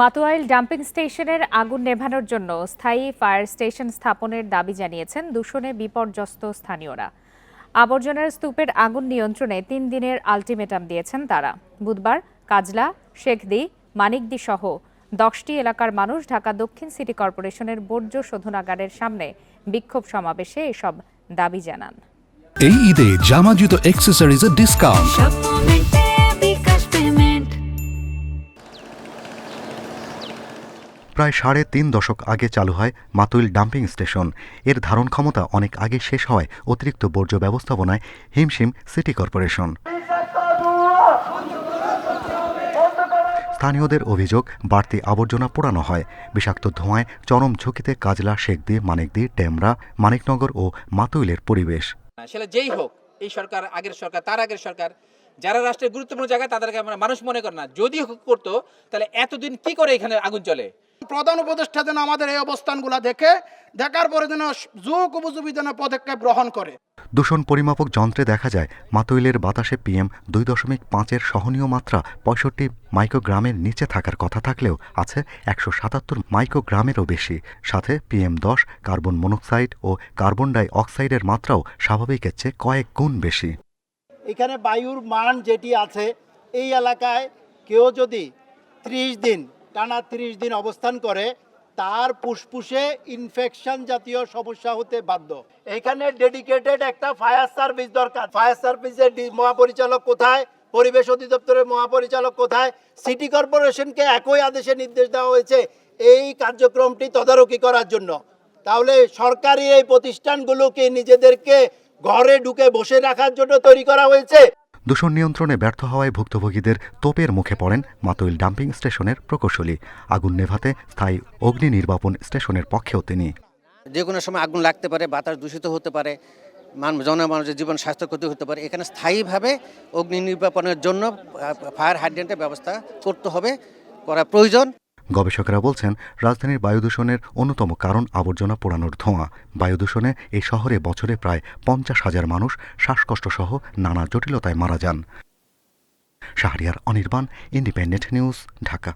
Matuail dumping স্টেশনের আগুন নেভানোর জন্য স্থায়ী ফায়ার স্টেশন স্থাপনের দাবি জানিয়েছেন দূষণে বিপর্যস্ত স্থানীয়রা। আবর্জনার স্তূপের আগুন নিয়ন্ত্রণে তিন দিনের আলটিমেটাম দিয়েছেন তারা। বুধবার কাজলা শেখদি মানিকদি সহ দশটি এলাকার মানুষ ঢাকা দক্ষিণ সিটি কর্পোরেশনের বর্জ্য শোধনাগারের সামনে বিক্ষোভ সমাবেশে এসব দাবি জানান। এই ঈদে জামা জুতো অ্যাক্সেসরিজের ডিসকাউন্ট প্রায় সাড়ে তিন দশক আগে চালু হয় মাতুইল ডাম্পিং স্টেশন। এর ধারণ ক্ষমতা অনেক আগে শেষ হওয়ায় অতিরিক্ত বর্জ্য ব্যবস্থাপনায় হিমশিম সিটি কর্পোরেশন। স্থানীয়দের অভিযোগ, বাড়তি আবর্জনা পোড়ানো হয়। বিষাক্ত ধোঁয়ায় চরম ঝুঁকিতে কাজলা শেখদি মানিকদি ডেমরা মানিকনগর ও মাতুইলের পরিবেশ। সেটা যেই হোক, এই সরকার, আগের সরকার, তার আগের সরকার, যারা রাষ্ট্রের গুরুত্বপূর্ণ জায়গায়, তাদেরকে আমরা মানুষ মনে করে না। যদি করতো, তাহলে এতদিন কি করে এখানে আগুন জ্বলে? প্রধান উপদেষ্টা যেন আমাদের এই অবস্থানগুলো দেখে দেখার পরে যেন যুগ উপযোগী যেন পদক্ষেপ গ্রহণ করে। দূষণ পরিমাপক যন্ত্রে দেখা যায় মাতুইলের বাতাসে পিএম দুই দশমিক পাঁচের সহনীয় মাত্রা পঁয়ষট্টি মাইক্রোগ্রামের নিচে থাকার কথা থাকলেও আছে একশো সাতাত্তর মাইক্রোগ্রামেরও বেশি। সাথে পিএম দশ কার্বন মনোক্সাইড ও কার্বন ডাই অক্সাইডের মাত্রাও স্বাভাবিকের চেয়ে কয়েক গুণ বেশি। এখানে বায়ুর মান যেটি আছে এই এলাকায় কেউ যদি ত্রিশ দিন টানা ত্রিশ দিন অবস্থান করে, তার ফুসফুসে ইনফেকশন জাতীয় সমস্যা হতে বাধ্য। এখানে ডেডিকেটেড একটা ফায়ার সার্ভিস দরকার। ফায়ার সার্ভিসের মহাপরিচালক কোথায়? পরিবেশ অধিদপ্তরের মহাপরিচালক কোথায়? সিটি কর্পোরেশনকে একই আদেশে নির্দেশ দেওয়া হয়েছে এই কার্যক্রমটি তদারকি করার জন্য। তাহলে সরকারি এই প্রতিষ্ঠানগুলোকে নিজেদেরকে ঘরে ঢুকে বসে রাখার জন্য তৈরি করা হয়েছে। দূষণ নিয়ন্ত্রণে ব্যর্থ হওয়ায় ভুক্তভোগীদের তোপের মুখে পড়েন মাতুইল ডাম্পিং স্টেশনের প্রকৌশলী। আগুন নেভাতে স্থায়ী অগ্নি নির্বাপন স্টেশনের পক্ষেও তিনি। যে কোনো সময় আগুন লাগতে পারে, বাতাস দূষিত হতে পারে, মান জনমানুষের জীবন স্বাস্থ্য ক্ষতি হতে পারে। এখানে স্থায়ীভাবে অগ্নি নির্বাপনের জন্য ফায়ার হাইড্রেন্টের ব্যবস্থা করতে হবে, করা প্রয়োজন। গবেষকেরা বলছেন, রাজধানীর বায়ু দূষণের অন্যতম কারণ আবর্জনা পোড়ানোর ধোঁয়া। বায়ু দূষণে এই শহরে বছরে প্রায় পঞ্চাশ হাজার মানুষ শ্বাসকষ্ট সহ নানা জটিলতায় মারা যান। Shahriar Anirban, independent news, Dhaka.